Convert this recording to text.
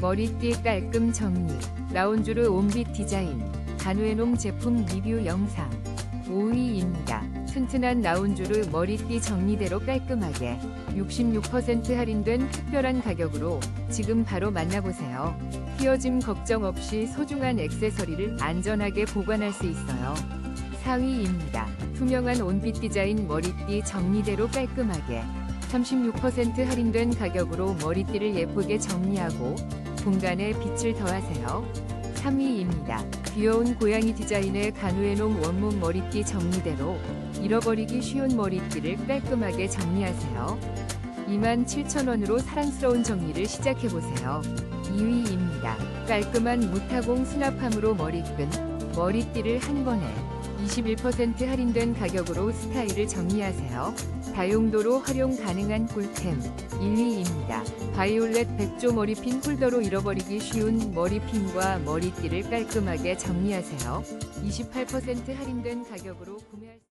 머리띠 깔끔 정리, 라운주르 온빛 디자인, 간웨놈 제품 리뷰 영상 5위입니다. 튼튼한 라운주르 머리띠 정리대로 깔끔하게 66% 할인된 특별한 가격으로 지금 바로 만나보세요. 휘어짐 걱정 없이 소중한 액세서리를 안전하게 보관할 수 있어요. 4위입니다. 투명한 온빛 디자인 머리띠 정리대로 깔끔하게 36% 할인된 가격으로 머리띠를 예쁘게 정리하고 공간에 빛을 더하세요. 3위입니다. 귀여운 고양이 디자인의 간우에놈 원목 머리띠 정리대로 잃어버리기 쉬운 머리띠를 깔끔하게 정리하세요. 27,000원으로 사랑스러운 정리를 시작해보세요. 2위입니다. 깔끔한 무타공 수납함으로 머리끈, 머리띠를 한 번에 21% 할인된 가격으로 스타일을 정리하세요. 다용도로 활용 가능한 꿀템 1위입니다. 바이올렛 백조 머리핀 홀더로 잃어버리기 쉬운 머리핀과 머리띠를 깔끔하게 정리하세요. 28% 할인된 가격으로 구매할 수